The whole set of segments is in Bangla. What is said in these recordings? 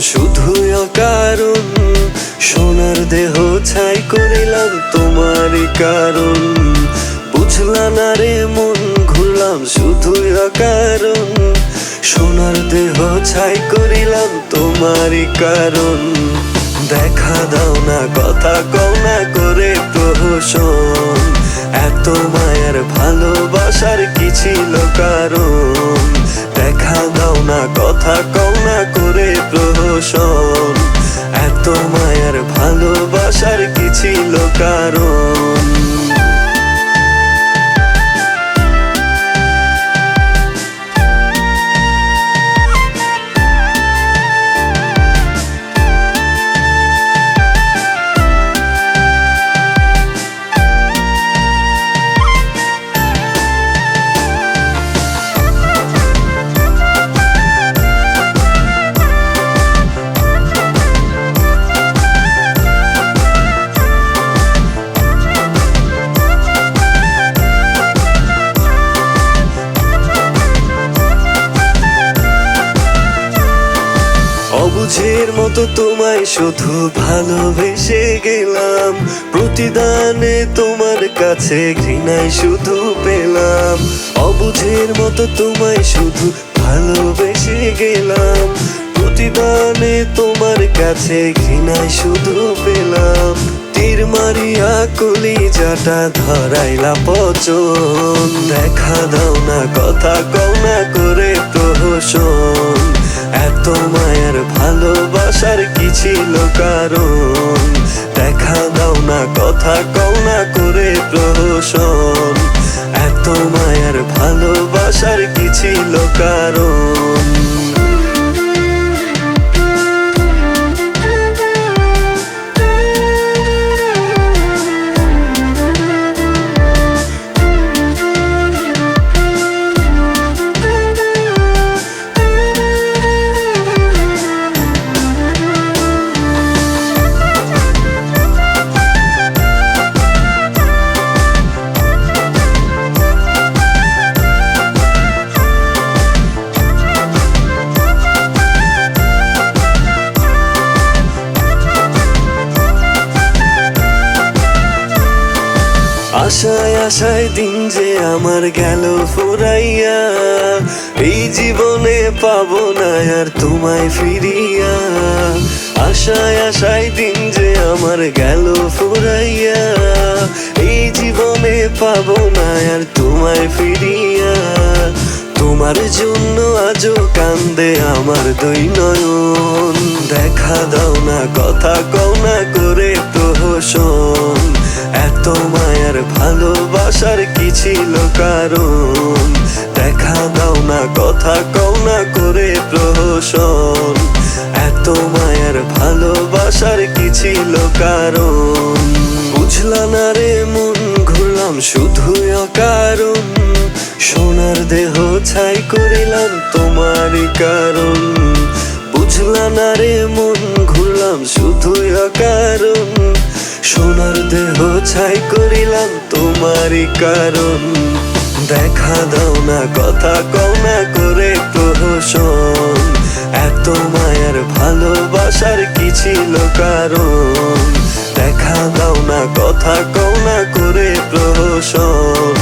শুধুই অকারণ। সোনার দেহ ছাই করিলাম, তোমারই কারণ। বুঝলা না রে মন, ঘুরলাম শুধুই অকারণ। সোনার দেহ ছাই করিলাম, তোমারই কারণ। দেখা দাও না, কথা কও না করে প্রহসন। এত মায়ের ভালোবাসার কি ছিল কারণ? দেখা দাও না, কথা কও প্রহসন এত মায়ার ভালোবাসার কি ছিল কারণ? অবুঝের মতো তোমায় শুধু ভালোবেসে গেলাম। প্রতিদানে তোমার কাছে ঘৃণায় শুধু পেলাম। অবুঝের মতো তোমায় শুধু ভালোবেসে গেলাম। প্রতিদানে তোমার কাছে ঘৃণায় শুধু পেলাম। তীর মারিয়া কলিজাটা ধরাইলা পচন। দেখা দাও না, কথা কও না করে প্রহসন। এত মায়ের ভালোবাসার কি ছিল কারণ? দেখা দাও না, কথা কও না করে প্রহসন। এত মায়ের ভালোবাসার কি ছিল কারণ? আশায় আশায় দিন যে আমার গেল ফুরাইয়া, এই জীবনে পাবো না আর তোমায় ফিরিয়া। আশায় আশায় দিন যে আমার গেল ফুরাইয়া, এই জীবনে পাবো না আর তোমায় ফিরিয়া। তোমার জন্য আজও কান্দে আমার দুই নয়ন। দেখা দাও না, কথা কও না, করে প্রহসন। এত মায়ের ভালোবাসার কি ছিল কারণ? দেখা দাও না, কথা কও না করে প্রহসন। এত মায়ের ভালোবাসার কি ছিল কারণ? বুঝলা না রে মন, ঘুরলাম শুধুই অকারণ। সোনার দেহ ছাই করিলাম তোমারই কারণ। বুঝলা না রে মন, ঘুরলাম শুধুই অকারণ। সোনার দেহ ছাই করিলাম তোমারই কারণ। দেখা দাও না, কথা কও না করে প্রহসন। এত মায়ের ভালোবাসার কি ছিল কারণ? দেখা দাও না, কথা কও না করে প্রহসন।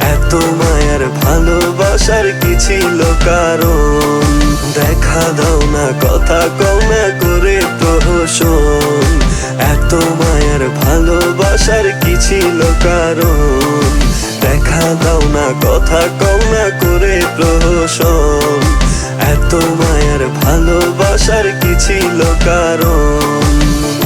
এত মায়ের ভালোবাসার কি ছিল কারণ? দেখা দাও না, কথা কও না করে প্রহসন। এত মায়ের ভালোবাসার কি ছিল কারণ? দেখা দাও না, কথা কও না করে প্রহসন। এত মায়ের ভালোবাসার কি ছিল কারণ?